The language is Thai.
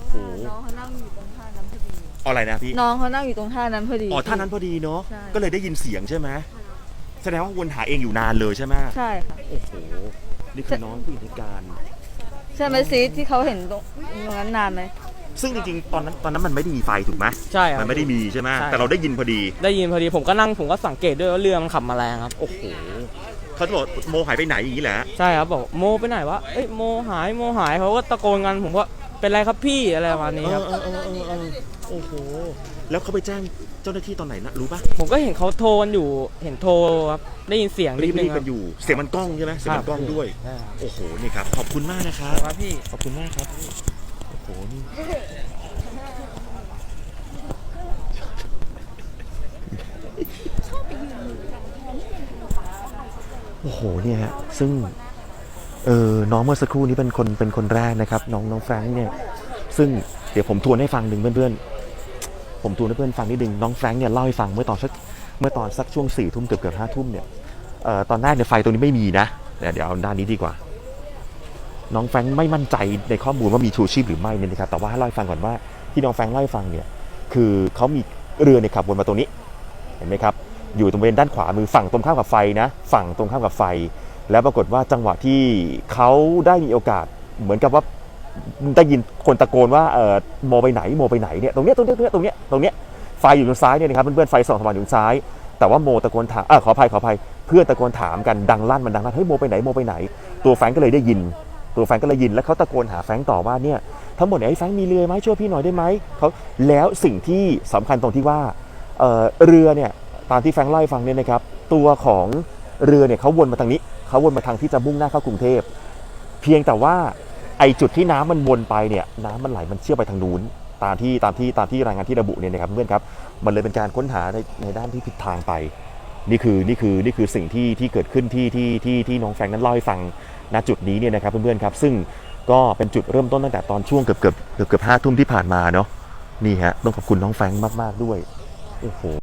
โอ้โหน้องเขานั่งอยู่ตรงท่านั้นพอดี อะไรนะพี่ น้องเขานั่งอยู่ตรงท่านั้นพอดี อ๋อท่านั้นพอดีเนาะ ใช่ ก็เลยได้ยินเสียงใช่ไหมแสดงว่าวนหาเองอยู่นานเลยใช่ไหมใช่ค่ะ โอ้โห นี่คือน้องผู้หญิงในการ ใช่ไหมซีที่เขาเห็นตรงตรงนั้นนานไหมซึ่งจริงๆ ตอนนั้นตอนนั้นมันไม่ได้มีไฟถูกไหมใช่ครับ มันไม่ได้มีใช่ไหมใช่ แต่เราได้ยินพอดี ได้ยินพอดีผมก็นั่งผมก็สังเกตด้วยว่าเรือมันขับมาแรงครับ โอ้โหเขาจะบอกโมหายไปไหนอย่างนี้แหละ ใช่ครับบอกโมไปไหนวะเอ้ยโมหายโมหายเขาก็ตะโกนกันผมก็ เป็นไรครับพี่อะไรประมาณนี้ครับ เออเออเออเออโอ้โห แล้วเขาไปแจ้งเจ้าหน้าที่ตอนไหนนะรู้ปะผมก็เห็นเขาโทรกันอยู่ เห็นโทรครับได้ยินเสียงนิรีดบนึรีงบคกัรับนอยู่เสียงมันกล้องใช่ไหมเสียงมันกล้องด้วยใช่ครับโอ้โห นี่ครับ ขอบคุณมากนะครับ ครับพี่ ขอบคุณมากครับ โอ้โห นี่โอ้โห เนี่ยฮะ ซึ่ง เออน้องเมื่อสักครู่นี้เป็นคนเป็นคนแรกนะครับน้องน้องแฟรงค์เนี่ยซึ่งเดี๋ยวผมทวนให้ฟังหนึ่งเพื่อนๆผมทวนให้เพื่อนฟังนิดนึงน้องแฟรงค์เนี่ยเล่าให้ฟังเมื่อตอนสักเมื่อตอนสักช่วงสี่ทุ่มเกือบเกือบห้าทุ่มเนี่ยเอ่อตอนแรกเนี่ยไฟตรงนี้ไม่มีนะเดี๋ยวเดี๋ยวเอาด้านนี้ดีกว่า น้องแฟรงค์ไม่มั่นใจในข้อมูลว่ามีชูชีพหรือไม่เนี่ยนะครับแต่ว่าให้เล่าให้ฟังก่อนว่าที่น้องแฟรงค์เล่าให้ฟังเนี่ยคือเขามีเรือเนี่ยขับวนมาตรงนี้เห็นไหมครับอยู่ตรงบริเวณด้านขวามือฝั่งตรงข้ามกับไฟนะ ฝั่งตรงข้ามกับไฟ แล้วปรากฏว่าจังหวะที่เขาได้มีโอกาสเหมือนกับว่าได้ยินคนตะโกนว่าเออโมไปไหนโมไปไหนเนี่ยตรงเนี้ยตรงเนี้ยตรงเนี้ยตรงเนี้ยไฟอยู่ทางซ้ายเนี่ยนะครับเพื่อนๆไฟส่องสว่างอยู่ทางซ้าย แต่ว่าโมตะโกนถามอ่าขออภัยขออภัยเพื่อนตะโกนถามกันดังลั่นมันดังลั่นเฮ้ยโมไปไหนโมไปไหน ตัวแฟงก็เลยได้ยิน ตัวแฟงก็เลยยินแล้วเขาตะโกนหาแฟงต่อว่าเนี่ยทั้งหมดเนี่ยไอ้แฟงมีเรือไหมช่วยพี่หน่อยได้ไหมเขาแล้วสิ่งที่สำคัญตรงที่ว่าเอ่อเรือเนี่ยตามที่แฟงก์เล่าให้ฟังเนี่ยนะครับตัวของ เรือเนี่ยเขาวนมาทางนี้เขาวนมาทางที่จะมุ่งหน้าเข้ากรุงเทพ เพียงแต่ว่าไอจุดที่น้ำมันวนไปเนี่ยน้ำมันไหลมันเชี่ยวไปทางนู้นตามที่ตามที่ตามที่รายงานที่ระบุเนี่ยนะครับเพื่อนครับมันเลยเป็นการค้นหาในในด้านที่ผิดทางไป นี่คือนี่คือนี่คือสิ่งที่ที่เกิดขึ้นที่ที่ที่ที่น้องแฟงนั้นเล่าให้ฟังณจุดนี้เนี่ยนะครับเพื่อนๆครับ ซึ่งก็เป็นจุดเริ่มต้นตั้งแต่ตอนช่วงเกือบเกือบเกือบเกือบห้าทุ่มที่ผ่านมาเนาะนี่ฮะต้องขอบคุณน้องแฟงมากๆด้วยโอ้โห